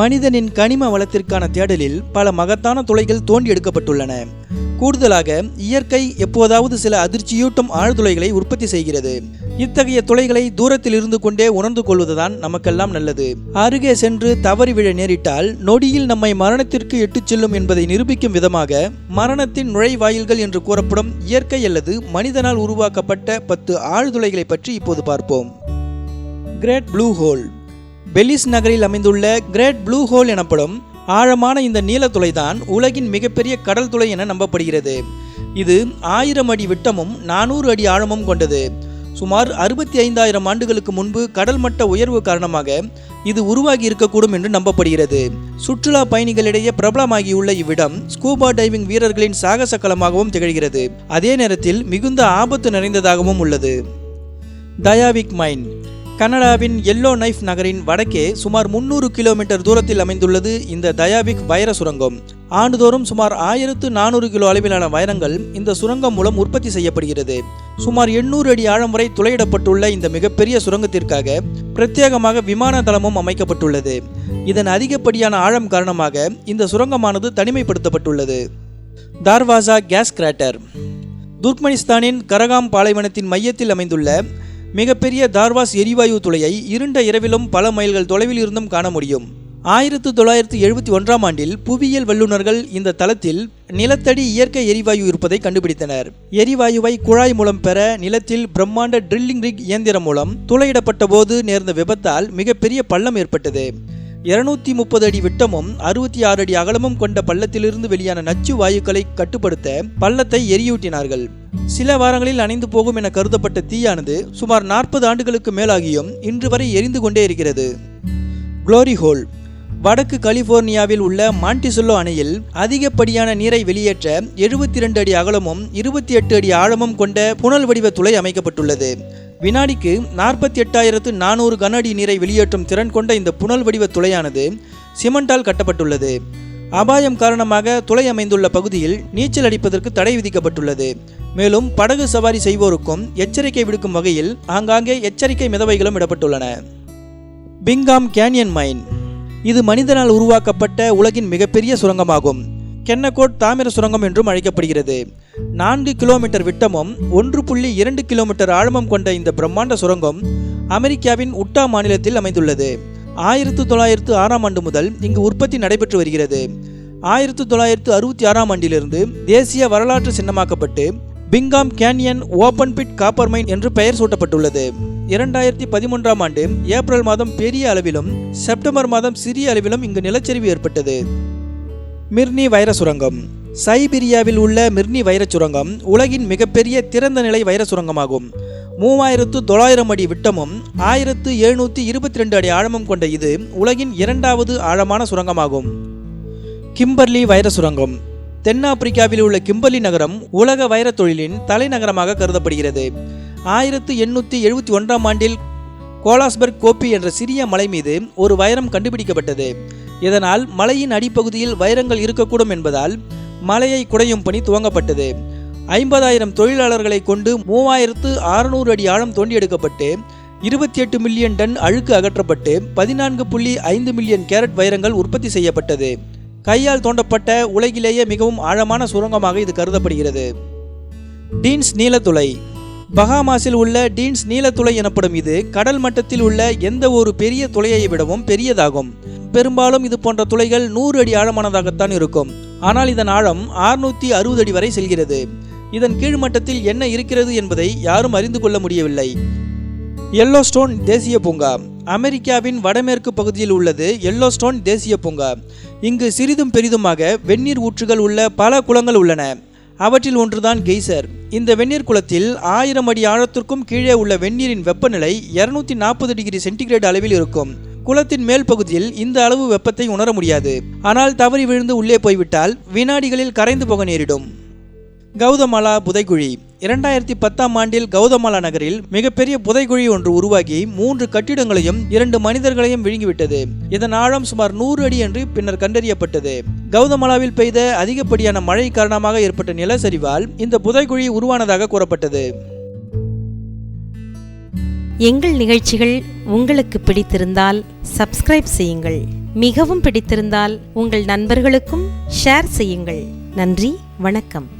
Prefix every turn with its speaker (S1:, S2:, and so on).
S1: மனிதனின் கனிம வளத்திற்கான தேடலில் பல மகத்தான துளைகள் தோண்டி எடுக்கப்பட்டுள்ளன கூடுதலாக இயற்கை எப்போதாவது சில அதிர்ச்சியூட்டும் ஆழ்துளைகளை உற்பத்தி செய்கிறது. இத்தகைய துளைகளை தூரத்தில் இருந்து கொண்டே உணர்ந்து கொள்வதுதான் நமக்கெல்லாம் நல்லது. அருகே சென்று தவறி விழ நேரிட்டால் நொடியில் நம்மை மரணத்திற்கு இட்டுச் செல்லும் என்பதை நிரூபிக்கும் விதமாக மரணத்தின் நுழைவாயில்கள் என்று கூறப்படும் இயற்கை அல்லது மனிதனால் உருவாக்கப்பட்ட பத்து ஆழ்துளைகளை பற்றி இப்போது பார்ப்போம். கிரேட் ப்ளூ ஹோல் பெலிஸ் நகரில் அமைந்துள்ள கிரேட் ப்ளூ ஹோல் எனப்படும் ஆழமான இந்த நீலத்துளை தான் உலகின் மிகப்பெரிய கடல் துளை என நம்பப்படுகிறது. இது ஆயிரம் அடி விட்டமும் நானூறு அடி ஆழமும் கொண்டது. சுமார் அறுபத்தி ஐந்தாயிரம் ஆண்டுகளுக்கு முன்பு கடல் மட்ட உயர்வு காரணமாக இது உருவாகி இருக்கக்கூடும் என்று நம்பப்படுகிறது. சுற்றுலா பயணிகளிடையே பிரபலமாகியுள்ள இவ்விடம் ஸ்கூபா டைவிங் வீரர்களின் சாகச களமாகவும் திகழ்கிறது. அதே நேரத்தில் மிகுந்த ஆபத்து நிறைந்ததாகவும் உள்ளது. Diavik mine. கனடாவின் எல்லோ நைஃப் நகரின் வடக்கே சுமார் முன்னூறு கிலோமீட்டர் தூரத்தில் அமைந்துள்ளது இந்த தயாவிக் வைர சுரங்கம். ஆண்டுதோறும் சுமார் ஆயிரத்து நானூறு கிலோ அளவிலான வைரங்கள் இந்த சுரங்கம் மூலம் உற்பத்தி செய்யப்படுகிறது. சுமார் எண்ணூறு அடி ஆழம் வரை துளையிடப்பட்டுள்ள இந்த மிகப்பெரிய சுரங்கத்திற்காக பிரத்யேகமாக விமான தளமும் அமைக்கப்பட்டுள்ளது. இதன் அதிகப்படியான ஆழம் காரணமாக இந்த சுரங்கமானது தனிமைப்படுத்தப்பட்டுள்ளது. தார்வாசா கேஸ் கிராட்டர். துர்க்மனிஸ்தானின் கரகாம் பாலைவனத்தின் மையத்தில் அமைந்துள்ள மிகப்பெரிய தார்வாஸ் எரிவாயு துளையை இருண்ட இரவிலும் பல மைல்கள் தொலைவில் இருந்தும் காண முடியும். ஆயிரத்து தொள்ளாயிரத்து எழுபத்தி ஒன்றாம் ஆண்டில் புவியியல் வல்லுநர்கள் இந்த தளத்தில் நிலத்தடி இயற்கை எரிவாயு இருப்பதை கண்டுபிடித்தனர். எரிவாயுவை குழாய் மூலம் பெற நிலத்தில் பிரம்மாண்ட ட்ரில்லிங் ரிக் இயந்திரம் மூலம் துளையிடப்பட்ட போது நேர்ந்த விபத்தால் மிகப்பெரிய பள்ளம் ஏற்பட்டது. இருநூத்தி முப்பது அடி விட்டமும் அறுபத்தி ஆறு அடி அகலமும் கொண்ட பள்ளத்திலிருந்து வெளியான நச்சு வாயுக்களை கட்டுப்படுத்த பள்ளத்தை எரியூட்டினார்கள். சில வாரங்களில் அணைந்து போகும் என கருதப்பட்ட தீயானது சுமார் நாற்பது ஆண்டுகளுக்கு மேலாகியும் இன்று வரை எரிந்து கொண்டே இருக்கிறது. குளோரி ஹோல் வடக்கு கலிபோர்னியாவில் உள்ள மாண்டிசெல்லோ அணையில் அதிகப்படியான நீரை வெளியேற்ற எழுபத்தி இரண்டு அடி அகலமும் இருபத்தி எட்டு அடி ஆழமும் கொண்ட புனல் வடிவ துளை அமைக்கப்பட்டுள்ளது. வினாடிக்கு நாற்பத்தி எட்டாயிரத்து நானூறு கன அடி நீரை வெளியேற்றும் திறன் கொண்ட இந்த புனல் வடிவ துளையானது சிமெண்டால் கட்டப்பட்டுள்ளது. அபாயம் காரணமாக துளை அமைந்துள்ள பகுதியில் நீச்சல் அடிப்பதற்கு தடை விதிக்கப்பட்டுள்ளது. மேலும் படகு சவாரி செய்வோருக்கும் எச்சரிக்கை விடுக்கும் வகையில் ஆங்காங்கே எச்சரிக்கை மிதவைகளும் இடப்பட்டுள்ளன. பிங்காம் கேனியன் மைன். இது மனிதனால் உருவாக்கப்பட்ட உலகின் மிகப்பெரிய சுரங்கமாகும். கென்னகோட் தாமிர சுரங்கம் என்றும் அழைக்கப்படுகிறது. நான்கு கிலோமீட்டர் விட்டமும் ஒன்று புள்ளி இரண்டு கிலோமீட்டர் ஆழமும் கொண்ட இந்த பிரம்மாண்ட சுரங்கம் அமெரிக்காவின் உட்டா மாநிலத்தில் அமைந்துள்ளது. ஆயிரத்து தொள்ளாயிரத்து ஆறாம் ஆண்டு முதல் இங்கு உற்பத்தி நடைபெற்று வருகிறது. ஆயிரத்து தொள்ளாயிரத்து அறுபத்தி ஆறாம் ஆண்டிலிருந்து தேசிய வரலாற்று சின்னமாக்கப்பட்டு Bingham Canyon open pit copper mine என்று பெயர் சூட்டப்பட்டுள்ளது. இரண்டாயிரத்தி பதிமூன்றாம் ஆண்டு ஏப்ரல் மாதம் பெரிய அளவிலும் செப்டம்பர் மாதம் சிறிய அளவிலும் இங்கு நிலச்சரிவு ஏற்பட்டது. மிர்னி வைர சுரங்கம் சைபீரியாவில் உள்ள மிர்னி வைரச் சுரங்கம் உலகின் மிகப்பெரிய திறந்த நிலை வைர சுரங்கமாகும் மூவாயிரத்து தொள்ளாயிரம் அடி விட்டமும் ஆயிரத்து எழுநூற்றி இருபத்தி ரெண்டு அடி ஆழமும் கொண்ட இது உலகின் இரண்டாவது ஆழமான சுரங்கமாகும். கிம்பர்லி வைர சுரங்கம். தென்னாப்பிரிக்காவில் உள்ள கிம்பர்லி நகரம் உலக வைரத் தொழிலின் தலைநகரமாக கருதப்படுகிறது. ஆயிரத்து எண்ணூற்றி எழுபத்தி ஒன்றாம் ஆண்டில் கோலாஸ்பர்க் கோப்பி என்ற சிறிய மலை மீது ஒரு வைரம் கண்டுபிடிக்கப்பட்டது. இதனால் மலையின் அடிப்பகுதியில் வைரங்கள் இருக்கக்கூடும் என்பதால் மலையை குடையும் பணி துவங்கப்பட்டது. ஐம்பதாயிரம் தொழிலாளர்களை கொண்டு மூவாயிரத்து அறுநூறு அடி ஆழம் தோண்டி எடுக்கப்பட்டு இருபத்தி எட்டு மில்லியன் டன் அழுக்கு அகற்றப்பட்டு பதினான்கு புள்ளி ஐந்து மில்லியன் கேரட் வைரங்கள் உற்பத்தி செய்யப்பட்டது. கையால் தோண்டப்பட்ட உலகிலேயே மிகவும் ஆழமான சுரங்கமாக இது கருதப்படுகிறது. டீன்ஸ் நீலத்துளை. பகாமாஸில் உள்ள டீன்ஸ் நீலத்துளை எனப்படும் இது கடல் மட்டத்தில் உள்ள எந்த ஒரு பெரிய துளையை விடவும் பெரியதாகும். பெரும்பாலும் இது போன்ற துளைகள் நூறு அடி ஆழமானதாகத்தான் இருக்கும். ஆனால் இதன் ஆழம் அறுநூத்தி அறுபது அடி வரை செல்கிறது. இதன் கீழ்மட்டத்தில் என்ன இருக்கிறது என்பதை யாரும் அறிந்து கொள்ள முடியவில்லை. எல்லோஸ்டோன் தேசிய பூங்கா. அமெரிக்காவின் வடமேற்கு பகுதியில் உள்ளது எல்லோஸ்டோன் தேசிய பூங்கா. இங்கு சிறிதும் பெரிதுமாக வெந்நீர் ஊற்றுகள் உள்ள பல குளங்கள் உள்ளன. அவற்றில் ஒன்றுதான் கெய்சர். இந்த வெந்நீர் குளத்தில் ஆயிரம் அடி ஆழத்திற்கும் கீழே உள்ள வெந்நீரின் வெப்பநிலை இருநூத்தி நாற்பது டிகிரி சென்டிகிரேட் அளவில் இருக்கும். குளத்தின் மேல் பகுதியில் இந்த அளவு வெப்பத்தை உணர முடியாது. ஆனால் தவறி விழுந்து உள்ளே போய்விட்டால் வினாடிகளில் கரைந்து போக நேரிடும். கௌதமலா புதைக்குழி இரண்டாயிரத்தி பத்தாம் ஆண்டில் கௌதமலா நகரில் மிகப்பெரிய புதைக்குழி ஒன்று உருவாகி மூன்று கட்டிடங்களையும் இரண்டு மனிதர்களையும் விழுங்கிவிட்டது. இதன் ஆழம் சுமார் நூறு அடி என்று பின்னர் கண்டறியப்பட்டது. கௌதமலாவில் பெய்த அதிகப்படியான மழை காரணமாக ஏற்பட்ட நிலச்சரிவால் இந்த புதைக்குழி உருவானதாக கூறப்பட்டது.
S2: எங்கள் நிகழ்ச்சிகள் உங்களுக்கு பிடித்திருந்தால் சப்ஸ்கிரைப் செய்யுங்கள். மிகவும் பிடித்திருந்தால் உங்கள் நண்பர்களுக்கும் ஷேர் செய்யுங்கள். நன்றி வணக்கம்.